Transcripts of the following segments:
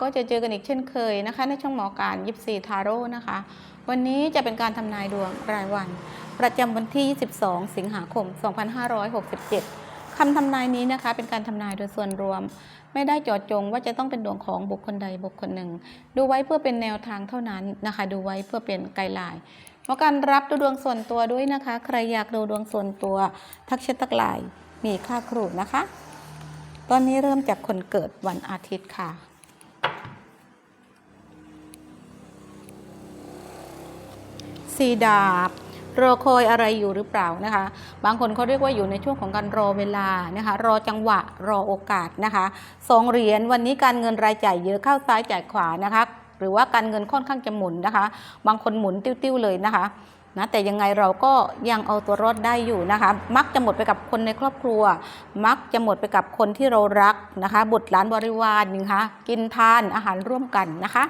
ก็จะเจอกันอีกเช่นเคยนะคะ ในช่องหมอการยิปซีทาโร่นะคะ วันนี้จะเป็นการทำนายดวงรายวัน ประจำวันที่ 22 สิงหาคม 2567 คำทำนายนี้นะคะ เป็นการทำนายโดยส่วนรวม ไม่ได้เจาะจงว่าจะต้องเป็นดวงของบุคคลใดบุคคลหนึ่ง ดูไว้เพื่อเป็นแนวทางเท่านั้นนะคะ ดูไว้เพื่อเป็นไกด์ไลน์หมอการรับดูดวงส่วนตัวด้วยนะคะ ใครอยากดูดวงส่วนตัว ทักแชททักไลน์มีค่าครูนะคะตอนนี้เริ่มจากคนเกิดวันอาทิตย์ค่ะ สีดาบรอคอยอะไรอยู่หรือเปล่านะคะ บางคนเขาเรียกว่าอยู่ในช่วงของการรอเวลานะคะ รอจังหวะรอโอกาสนะคะสองเหรียญวันนี้การเงินรายจ่ายเยอะเข้าซ้ายจ่ายขวานะคะ หรือว่าการเงินค่อนข้างจะหมุนนะคะ บางคนหมุนติ้วๆเลยนะคะนะแต่ยังไงเราก็ยังเอาตัวรอดได้อยู่นะคะ มักจะหมดไปกับคนในครอบครัว มักจะหมดไปกับคนที่เรารักนะคะ บุตรหลานบริวารนะคะกินทานอาหารร่วมกันนะคะ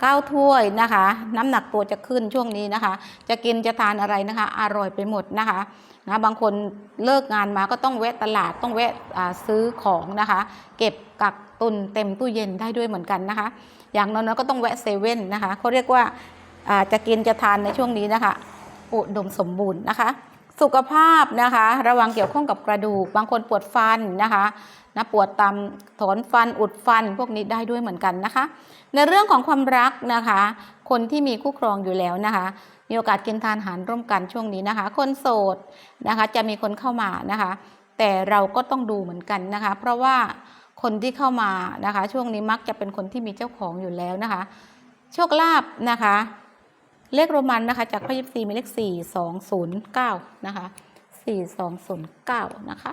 เก้าถ้วยนะคะ น้ำหนักตัวจะขึ้นช่วงนี้นะคะ จะกินจะทานอะไรนะคะ อร่อยไปหมดนะคะนะบางคนเลิกงานมาก็ต้องแวะตลาดต้องแวะซื้อของนะคะ เก็บกักตุนเต็มตู้เย็นได้ด้วยเหมือนกันนะคะ อย่างน้อยๆก็ต้องแวะเซเว่นนะคะเขาเรียกว่าจะกินจะทานในช่วงนี้นะคะอุดมสมบูรณ์นะคะ สุขภาพนะคะ ระวังเกี่ยวข้องกับกระดูก บางคนปวดฟันนะคะ นะปวดตามถอนฟันอุดฟันพวกนี้ได้ด้วยเหมือนกันนะคะ ในเรื่องของความรักนะคะ คนที่มีคู่ครองอยู่แล้วนะคะมีโอกาสกินทานอาหารร่วมกันช่วงนี้นะคะ คนโสดนะคะจะมีคนเข้ามานะคะ แต่เราก็ต้องดูเหมือนกันนะคะ เพราะว่าคนที่เข้ามานะคะ ช่วงนี้มักจะเป็นคนที่มีเจ้าของอยู่แล้วนะคะ โชคลาภนะคะ เลขโรมันนะคะ จากพระยิปซีมีเลข4 2 0 9นะคะ4 2 0 9นะคะ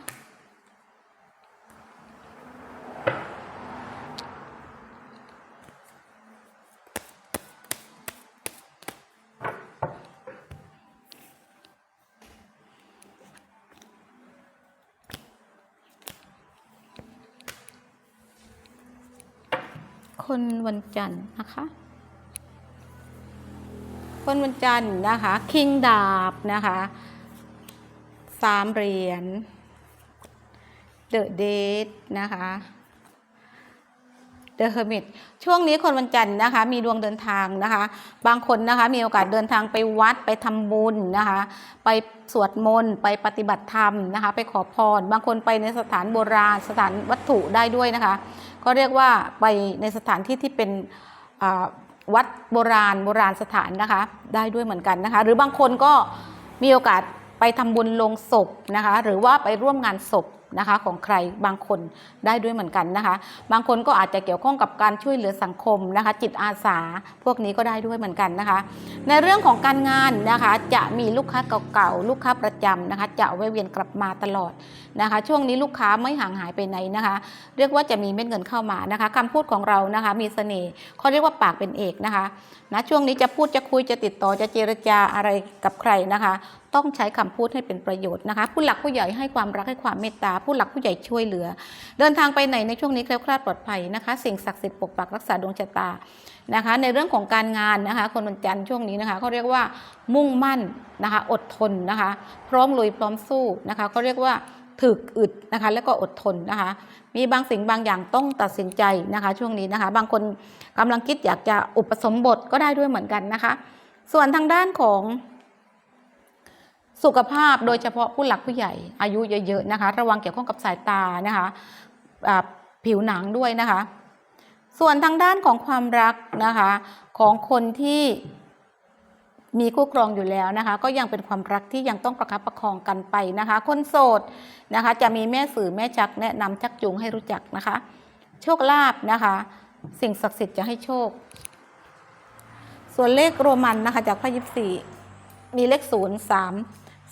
คนวันจันทร์นะคะ คนวันจันทร์นะคะ คิงดาบนะคะสามเหรียญเดอะเดทนะคะเดอะเฮอร์มิตช่วงนี้คนวันจันทร์นะคะ มีดวงเดินทางนะคะ บางคนนะคะมีโอกาสเดินทางไปวัดไปทำบุญนะคะ ไปสวดมนต์ไปปฏิบัติธรรมนะคะ ไปขอพร บางคนไปในสถานโบราณสถานวัตถุได้ด้วยนะคะ ก็เรียกว่าไปในสถานที่ที่เป็นวัดโบราณโบราณสถานนะคะ ได้ด้วยเหมือนกันนะคะ หรือบางคนก็มีโอกาสไปทำบุญลงศพนะคะ หรือว่าไปร่วมงานศพ นะคะของใครบางคนได้ด้วยเหมือนกันนะคะ บางคนก็อาจจะเกี่ยวข้องกับการช่วยเหลือสังคมนะคะ จิตอาสาพวกนี้ก็ได้ด้วยเหมือนกันนะคะ ในเรื่องของการงานนะคะจะมีลูกค้าเก่าๆลูกค้าประจำนะคะจะแวะเวียนกลับมาตลอดนะคะ ช่วงนี้ลูกค้าไม่ห่างหายไปไหนนะคะ เรียกว่าจะมีเม็ดเงินเข้ามานะคะคำพูดของเรานะคะมีเสน่ห์เขาเรียกว่าปากเป็นเอกนะคะนะช่วงนี้จะพูดจะคุยจะติดต่อจะเจรจาอะไรกับใครนะคะ ต้องใช้คำพูดให้เป็นประโยชน์นะคะ ผู้หลักผู้ใหญ่ให้ความรักให้ความเมตตา ผู้หลักผู้ใหญ่ช่วยเหลือ เดินทางไปไหนในช่วงนี้แคล้วคลาดปลอดภัยนะคะ สิ่งศักดิ์สิทธิ์ปกปักรักษาดวงชะตานะคะ ในเรื่องของการงานนะคะ คนวันจันทร์ช่วงนี้นะคะเขาเรียกว่ามุ่งมั่นนะคะ อดทนนะคะ พร้อมลุยพร้อมสู้นะคะเขาเรียกว่าถึกอึดนะคะแล้วก็อดทนนะคะ มีบางสิ่งบางอย่างต้องตัดสินใจนะคะ ช่วงนี้นะคะ บางคนกำลังคิดอยากจะอุปสมบทก็ได้ด้วยเหมือนกันนะคะ ส่วนทางด้านของ สุขภาพโดยเฉพาะผู้หลักผู้ใหญ่อายุเยอะๆนะคะ ระวังเกี่ยวข้องกับสายตานะคะผิวหนังด้วยนะคะ ส่วนทางด้านของความรักนะคะของคนที่มีคู่ครองอยู่แล้วนะคะ ก็ยังเป็นความรักที่ยังต้องประคับประคองกันไปนะคะ คนโสดนะคะ จะมีแม่สื่อแม่จักแนะนำชักจูงให้รู้จักนะคะ โชคลาภนะคะ สิ่งศักดิ์สิทธิ์จะให้โชค ส่วนเลขโรมันนะคะจากพระยิปซีมีเลขศูนย์สาม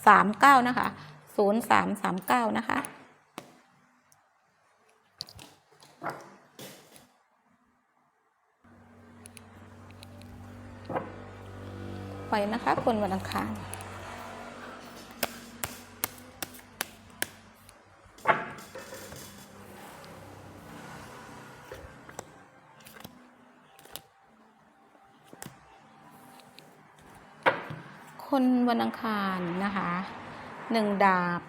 สามเก้านะคะศูนย์สามสามเก้านะคะไปนะคะคนวันอังคาร คนวันอังคารนะคะหนึ่งดาบ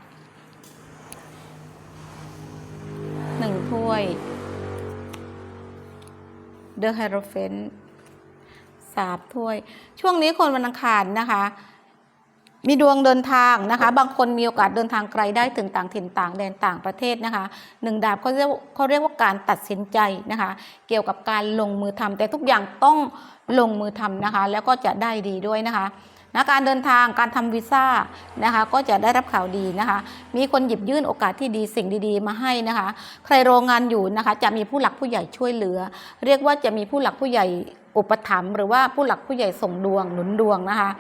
หนึ่งถ้วย The Hierophant สามถ้วย ช่วงนี้คนวันอังคารนะคะ มีดวงเดินทางนะคะ บางคนมีโอกาสเดินทางไกลได้ถึงต่างถิ่นต่างแดนต่างประเทศนะคะหนึ่งดาบเขาเรียกเขาเรียกว่าการตัดสินใจนะคะ เกี่ยวกับการลงมือทำแต่ทุกอย่างต้องลงมือทำนะคะ แล้วก็จะได้ดีด้วยนะคะ นะการเดินทางการทำวีซ่านะคะก็จะได้รับข่าวดีนะคะ มีคนหยิบยื่นโอกาสที่ดีสิ่งดีๆ มาให้นะคะ ใครโรงงานอยู่นะคะจะมีผู้หลักผู้ใหญ่ช่วยเหลือ เรียกว่าจะมีผู้หลักผู้ใหญ่อุปถัมภ์หรือว่าผู้หลักผู้ใหญ่ส่งดวงหนุนดวงนะคะ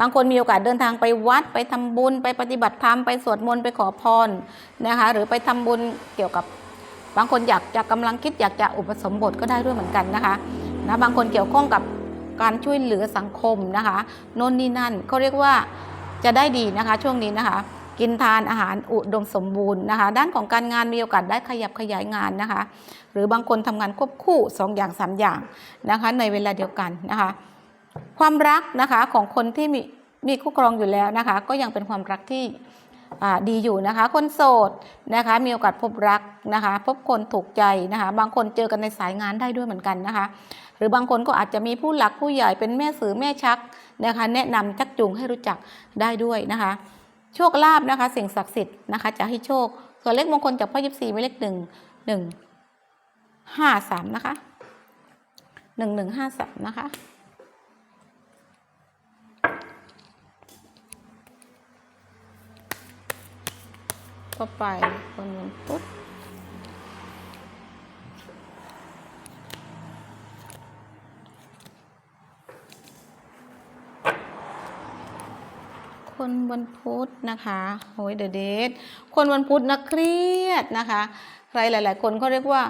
บางคนมีโอกาสเดินทางไปวัดไปทำบุญ ไปปฏิบัติธรรมไปสวดมนต์ไปขอพรนะคะ หรือไปทำบุญเกี่ยวกับบางคนอยากจะกำลังคิดอยากจะอุปสมบทก็ได้ด้วยเหมือนกันนะคะนะบางคนเกี่ยวข้องกับ การช่วยเหลือสังคมนะคะโน่นนี่นั่นเขาเรียกว่าจะได้ดีนะคะ ช่วงนี้นะคะ กินทานอาหารอุดมสมบูรณ์นะคะ ด้านของการงานมีโอกาสได้ขยับขยายงานนะคะ หรือบางคนทำงานควบคู่สองอย่างสามอย่างนะคะ ในเวลาเดียวกันนะคะ ความรักนะคะของคนที่มีมีคู่ครองอยู่แล้วนะคะ ก็ยังเป็นความรักที่ ดีอยู่นะคะ คนโสดนะคะ มีโอกาสพบรักนะคะ พบคนถูกใจนะคะ บางคนเจอกันในสายงานได้ด้วยเหมือนกันนะคะ หรือบางคนก็อาจจะมีผู้หลักผู้ใหญ่เป็นแม่สื่อแม่ชักนะคะ แนะนำชักจูงให้รู้จักได้ด้วยนะคะ โชคลาภนะคะ สิ่งศักดิ์สิทธิ์นะคะจะให้โชคส่วนเลขมงคลจากพ่อยิบสี่ไม่เลขหนึ่งหนึ่งห้าสามนะคะหนึ่งหนึ่งห้าสามนะคะ ก็ไปคนวันพุธคนวันพุธนะคะโอ้ยเดอะเดทคนวันพุธนะเครียดนะคะ ใครหลาย ๆ คนเขาเรียกว่า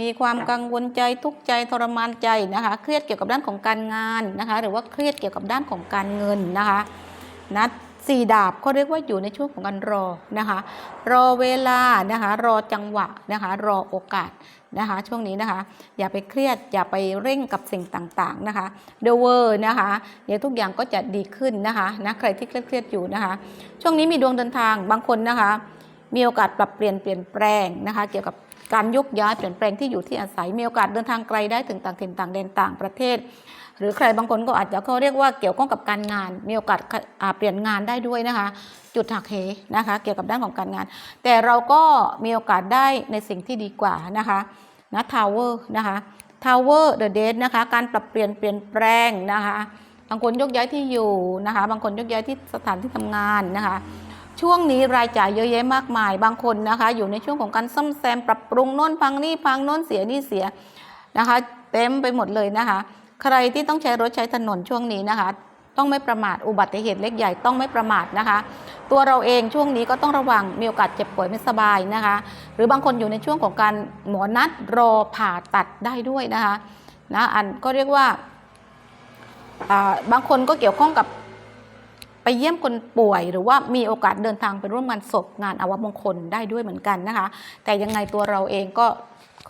มีความกังวลใจทุกข์ใจทรมานใจนะคะ เครียดเกี่ยวกับด้านของการงานนะคะ หรือว่าเครียดเกี่ยวกับด้านของการเงินนะคะนะ สี่ดาบเขาเรียกว่าอยู่ในช่วงของการรอนะคะ รอเวลานะคะ รอจังหวะนะคะ รอโอกาสนะคะ ช่วงนี้นะคะ อย่าไปเครียดอย่าไปเร่งกับสิ่งต่างๆนะคะเดเวอร์นะคะเดี๋ยวทุกอย่างก็จะดีขึ้นนะคะนะใครที่เครียดๆอยู่นะคะ ช่วงนี้มีดวงเดินทางบางคนนะคะ มีโอกาสปรับเปลี่ยนเปลี่ยนแปลงนะคะ เกี่ยวกับการยกย้ายเปลี่ยนแปลงที่อยู่ที่อาศัยมีโอกาสเดินทางไกลได้ถึงต่างถิ่นต่างแดนต่างประเทศ หรือใครบางคนก็อาจจะเขาเรียกว่าเกี่ยวข้องกับการงาน มีโอกาสเปลี่ยนงานได้ด้วยนะคะ จุดหักเหนะคะ เกี่ยวกับด้านของการงาน แต่เราก็มีโอกาสได้ในสิ่งที่ดีกว่านะคะนะทาวเวอร์นะคะทาวเวอร์เดอะเดทนะคะการปรับเปลี่ยนเปลี่ยนแปลงนะคะบางคนยกย้ายที่อยู่นะคะ บางคนยกย้ายที่สถานที่ทำงานนะคะช่วงนี้รายจ่ายเยอะแยะมากมาย บางคนนะคะ อยู่ในช่วงของการซ่อมแซมปรับปรุงโน่นพังนี่พังโน่นเสียนี่เสียนะคะ เต็มไปหมดเลยนะคะ ใครที่ต้องใช้รถใช้ถนนช่วงนี้นะคะ ต้องไม่ประมาทอุบัติเหตุเล็กใหญ่ต้องไม่ประมาทนะคะ ตัวเราเองช่วงนี้ก็ต้องระวังมีโอกาสเจ็บป่วยไม่สบายนะคะ หรือบางคนอยู่ในช่วงของการหมอนัดรอผ่าตัดได้ด้วยนะคะนะอันก็เรียกว่าบางคนก็เกี่ยวข้องกับไปเยี่ยมคนป่วยหรือว่ามีโอกาสเดินทางไปร่วมงานศพงานอวมงคลได้ด้วยเหมือนกันนะคะ แต่ยังไงตัวเราเองก็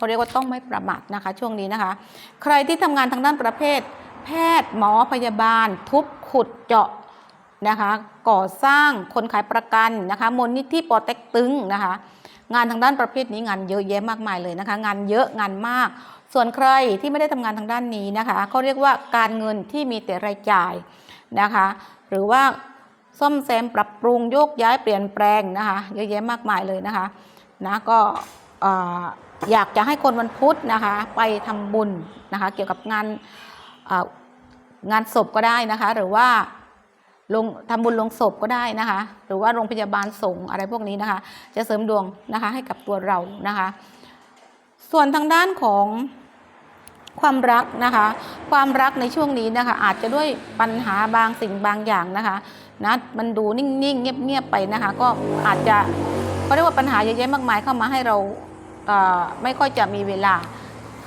เขาเรียกว่าต้องไม่ประมาทนะคะ ช่วงนี้นะคะ ใครที่ทำงานทางด้านประเภท แพทย์หมอพยาบาล ทุบขุดเจาะนะคะก่อสร้างคนขายประกันนะคะมูลนิธิปอเต็กตึงนะคะงานทางด้านประเภทนี้งานเยอะแยะมากมายเลยนะคะ งานเยอะงานมาก ส่วนใครที่ไม่ได้ทำงานทางด้านนี้นะคะเขาเรียกว่าการเงินที่มีแต่รายจ่ายนะคะ หรือว่าซ่อมแซมปรับปรุงโยกย้ายเปลี่ยนแปลงนะคะ เยอะแยะมากมายเลยนะคะนะก็ อยากจะให้คนวันพุธนะคะไปทำบุญนะคะเกี่ยวกับงานงานศพก็ได้นะคะ หรือว่าลงทำบุญลงศพก็ได้นะคะ หรือว่าโรงพยาบาลสงอะไรพวกนี้นะคะ จะเสริมดวงนะคะให้กับตัวเรานะคะ ส่วนทางด้านของความรักนะคะ ความรักในช่วงนี้นะคะ อาจจะด้วยปัญหาบางสิ่งบางอย่างนะคะนะมันดูนิ่งๆเงียบๆไปนะคะ ก็อาจจะเขาเรียกว่าปัญหาเยอะแยะมากมายเข้ามาให้เรา ไม่ค่อยจะมีเวลา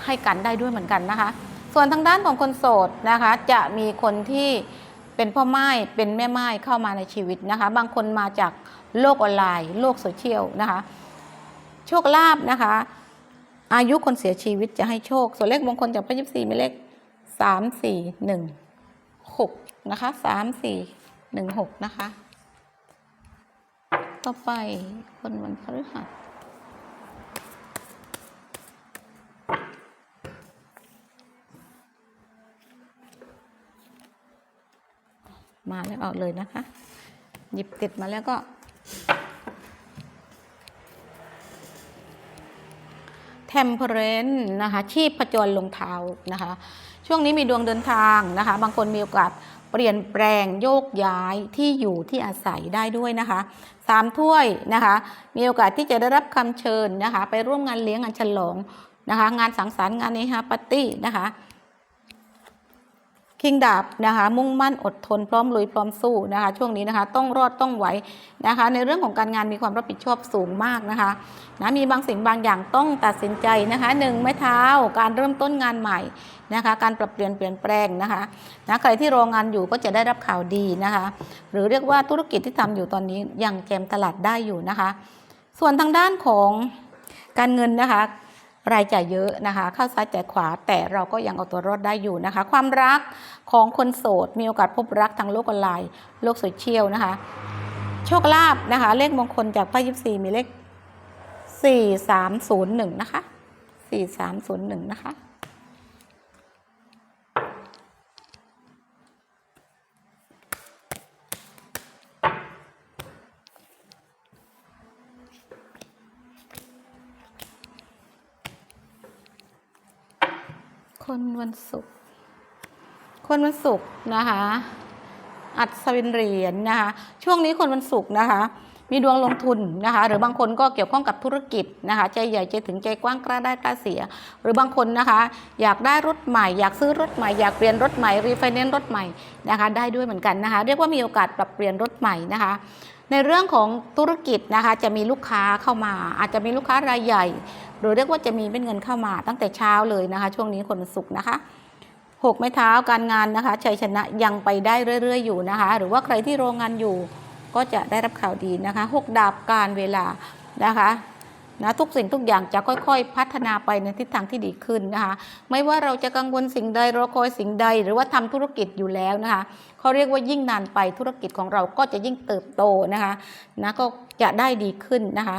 ให้กันได้ด้วยเหมือนกันนะคะ ส่วนทางด้านของคนโสดนะคะ จะมีคนที่เป็นพ่อไม้เป็นแม่ไม้เข้ามาในชีวิตนะคะ บางคนมาจากโลกออนไลน์ โลกโซเชียลนะคะ โชคลาภนะคะ อายุคนเสียชีวิตจะให้โชค ส่วนเลขมงคลจากพระยิบสี่มีเลขสามสี่หนึ่งหกนะคะสามสี่หนึ่งหกนะคะ ต่อไปคนวันพฤหัส มาแล้วเอาเลยนะคะ หยิบติดมาแล้วก็ เทมเพรนนะคะชีพผจญลงเท้านะคะ ช่วงนี้มีดวงเดินทางนะคะ บางคนมีโอกาสเปลี่ยนแปลงโยกย้ายที่อยู่ที่อาศัยได้ด้วยนะคะสามถ้วยนะคะ มีโอกาสที่จะได้รับคำเชิญนะคะ ไปร่วมงานเลี้ยงงานฉลองนะคะ งานสังสรรค์งานเนฮาปาร์ตี้นะคะ คิงดาบนะคะมุ่งมั่นอดทนพร้อมลุยพร้อมสู้นะคะช่วงนี้นะคะต้องรอดต้องไหวนะคะ ในเรื่องของการงานมีความรับผิดชอบสูงมากนะคะนะมีบางสิ่งบางอย่างต้องตัดสินใจนะคะหนึ่งไม้เท้าการเริ่มต้นงานใหม่นะคะการปรับเปลี่ยนเปลี่ยนแปลงนะคะนะใครที่รองานอยู่ก็จะได้รับข่าวดีนะคะ หรือเรียกว่าธุรกิจที่ทำอยู่ตอนนี้ยังแจมตลาดได้อยู่นะคะ ส่วนทางด้านของการเงินนะคะ รายจ่ายเยอะนะคะข้าวซ้ายจ่ายขวา แต่เราก็ยังเอาตัวรอดได้อยู่นะคะ ความรักของคนโสด มีโอกาสพบรักทางโลกออนไลน์ โลกโซเชียลนะคะ โชคลาภนะคะ เลขมงคลจากไพ่ยิปซีมีเลข 4301 นะคะ 4301 นะคะ วันศุกร์คนวันศุกร์นะคะ อัศวินเหรียญนะคะ ช่วงนี้คนวันศุกร์นะคะ มีดวงลงทุนนะคะ หรือบางคนก็เกี่ยวข้องกับธุรกิจนะคะ ใจใหญ่ใจถึงใจกว้างกล้าได้กล้าเสีย หรือบางคนนะคะ อยากได้รถใหม่ อยากซื้อรถใหม่ อยากเปลี่ยนรถใหม่ รีไฟแนนซ์รถใหม่นะคะ ได้ด้วยเหมือนกันนะคะ เรียกว่ามีโอกาสปรับเปลี่ยนรถใหม่นะคะในเรื่องของธุรกิจนะคะจะมีลูกค้าเข้ามา อาจจะมีลูกค้ารายใหญ่ หรือเรียกว่าจะมีเป็นเงินเข้ามาตั้งแต่เช้าเลยนะคะ ช่วงนี้คนวันศุกนะคะหกไม้เท้าการงานนะคะชัยชนะยังไปได้เรื่อย ๆ อยู่นะคะ หรือว่าใครที่โรงงานอยู่ก็จะได้รับข่าวดีนะคะหกดาบการเวลานะคะนะทุกสิ่งทุกอย่างจะค่อยๆ พัฒนาไปในทิศทางที่ดีขึ้นนะคะไม่ว่าเราจะกังวลสิ่งใดรอคอยสิ่งใด หรือว่าทำธุรกิจอยู่แล้วนะคะเขาเรียกว่ายิ่งนานไปธุรกิจของเราก็จะยิ่งเติบโตนะคะนะก็จะได้ดีขึ้นนะคะ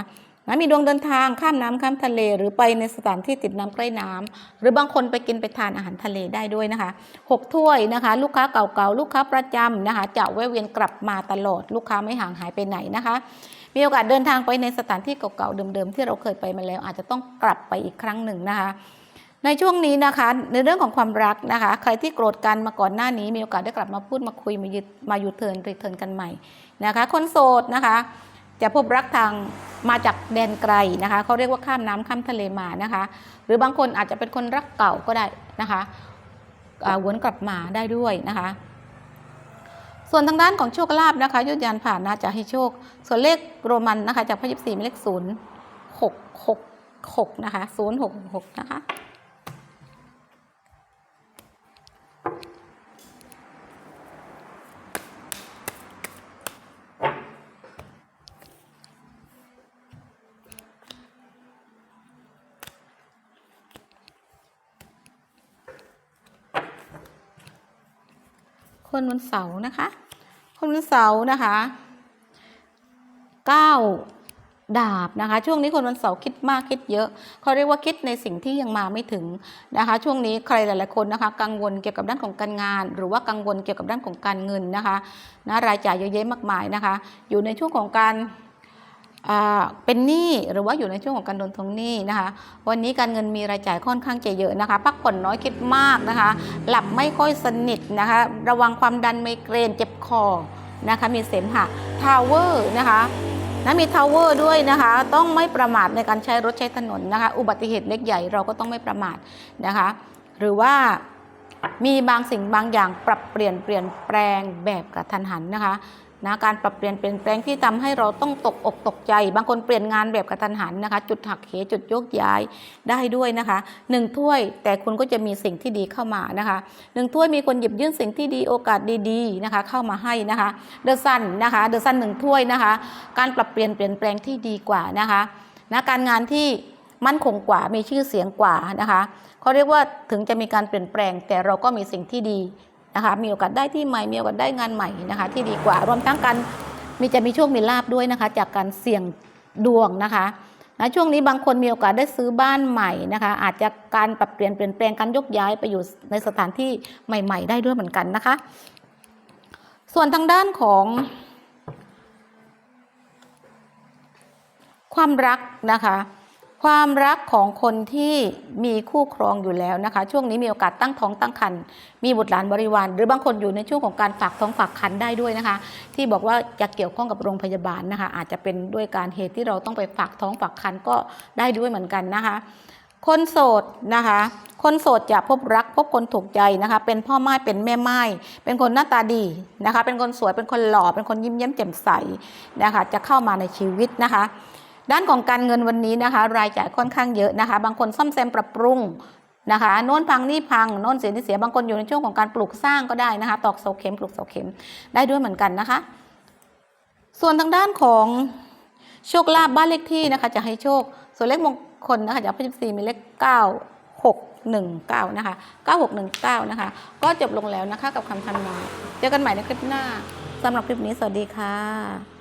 นะมีดวงเดินทางข้ามน้ำข้ามทะเล หรือไปในสถานที่ติดน้ำใกล้น้ำหรือบางคนไปกินไปทานอาหารทะเลได้ด้วยนะคะหกถ้วยนะคะ ลูกค้าเก่าๆ ลูกค้าประจำนะคะ จะแวะเวียนกลับมาตลอด ลูกค้าไม่ห่างหายไปไหนนะคะ มีโอกาสเดินทางไปในสถานที่เก่าๆเดิมๆที่เราเคยไปมาแล้ว อาจจะต้องกลับไปอีกครั้งหนึ่งนะคะในช่วงนี้นะคะในเรื่องของความรักนะคะ ใครที่โกรธกันมาก่อนหน้านี้มีโอกาสได้กลับมาพูดมาคุยมายึดมาอยู่เทินรีเทินกันใหม่นะคะ คนโสดนะคะ จะพบรักทางมาจากแดนไกลนะคะเขาเรียกว่าข้ามน้ำข้ามทะเลมานะคะ หรือบางคนอาจจะเป็นคนรักเก่าก็ได้นะคะอ่าวนกลับมาได้ด้วยนะคะ ส่วนทางด้านของโชคลาภนะคะยุทธยานผ่านนะจะให้โชค ส่วนเลขโรมันนะคะจากพระยิบสี่เลขศูนย์หกหกหกนะคะศูนย์หกหกนะคะ คนวันเสาร์นะคะ คนวันเสาร์นะคะเก้าดาบนะคะ ช่วงนี้คนวันเสาร์คิดมากคิดเยอะเขาเรียกว่าคิดในสิ่งที่ยังมาไม่ถึงนะคะ ช่วงนี้ใครหลาย ๆคนนะคะ กังวลเกี่ยวกับด้านของการงาน หรือว่ากังวลเกี่ยวกับด้านของการเงินนะคะนะรายจ่ายเยอะแยะมากมายนะคะ อยู่ในช่วงของการ เป็นหนี้หรือว่าอยู่ในช่วงของการโดนทวงหนี้นะคะ วันนี้การเงินมีรายจ่ายค่อนข้างจะเยอะนะคะ พักผ่อนน้อยคิดมากนะคะ หลับไม่ค่อยสนิทนะคะ ระวังความดันไมเกรนเจ็บคอนะคะ มีเสมหะทาวเวอร์นะคะนะมีทาวเวอร์ด้วยนะคะ ต้องไม่ประมาทในการใช้รถใช้ถนนนะคะ อุบัติเหตุเล็กใหญ่เราก็ต้องไม่ประมาทนะคะ หรือว่ามีบางสิ่งบางอย่างปรับเปลี่ยนเปลี่ยนแปลงแบบกระทันหันนะคะ นะการปรับเปลี่ยนเปลี่ยนแปลงที่ทำให้เราต้องตกอกตกใจ บางคนเปลี่ยนงานแบบกระทันหันนะคะ จุดหักเหจุดโยกย้ายได้ด้วยนะคะหนึ่งถ้วยแต่คุณก็จะมีสิ่งที่ดีเข้ามานะคะหนึ่งถ้วยมีคนหยิบยื่นสิ่งที่ดีโอกาสดีๆนะคะ เข้ามาให้นะคะเดอะซันนะคะเดอะซันหนึ่งถ้วยนะคะ การปรับเปลี่ยนเปลี่ยนแปลงที่ดีกว่านะคะนะการงานที่มั่นคงกว่ามีชื่อเสียงกว่านะคะเขาเรียกว่าถึงจะมีการเปลี่ยนแปลงแต่เราก็มีสิ่งที่ดี นะคะมีโอกาสได้ที่ใหม่มีโอกาสได้งานใหม่นะคะ ที่ดีกว่ารวมทั้งการมีจะมีโชคมีลาบด้วยนะคะ จากการเสี่ยงดวงนะคะนะช่วงนี้บางคนมีโอกาสได้ซื้อบ้านใหม่นะคะ อาจจะการปรับเปลี่ยนเปลี่ยนแปลงการยกย้ายไปอยู่ในสถานที่ใหม่ ๆ ได้ด้วยเหมือนกันนะคะ ส่วนทางด้านของ ความรักนะคะ ความรักของคนที่มีคู่ครองอยู่แล้วนะคะ ช่วงนี้มีโอกาสตั้งท้องตั้งครรภ์มีบุตรหลานบริวาร หรือบางคนอยู่ในช่วงของการฝากท้องฝากครรภ์ได้ด้วยนะคะ ที่บอกว่าจะเกี่ยวข้องกับโรงพยาบาลนะคะ อาจจะเป็นด้วยการเหตุที่เราต้องไปฝากท้องฝากครรภ์ก็ได้ด้วยเหมือนกันนะคะ คนโสดนะคะคนโสดจะพบรักพบคนถูกใจนะคะ เป็นพ่อไม้เป็นแม่ไม้เป็นคนหน้าตาดีนะคะ เป็นคนสวยเป็นคนหล่อเป็นคนยิ้มแย้มแจ่มใสนะคะ จะเข้ามาในชีวิตนะคะ ด้านของการเงินวันนี้นะคะ รายจ่ายค่อนข้างเยอะนะคะ บางคนซ่อมแซมปรับปรุงนะคะโน่นพังนี่พังโน่นเสียนี่เสียบางคนอยู่ในช่วงของการปลูกสร้างก็ได้นะคะ ตอกเสาเข็มปลูกเสาเข็มได้ด้วยเหมือนกันนะคะ ส่วนทางด้านของโชคลาภบ้านเลขที่นะคะ จะให้โชค ส่วนเลขมงคลนะคะจากพสี่มีเลขเก้าหกหนึ่งเก้านะคะเก้าหกหนึ่งเก้านะคะ ก็จบลงแล้วนะคะกับคำทำนายเจอกันใหม่ในคลิปหน้าสำหรับคลิปนี้สวัสดีค่ะ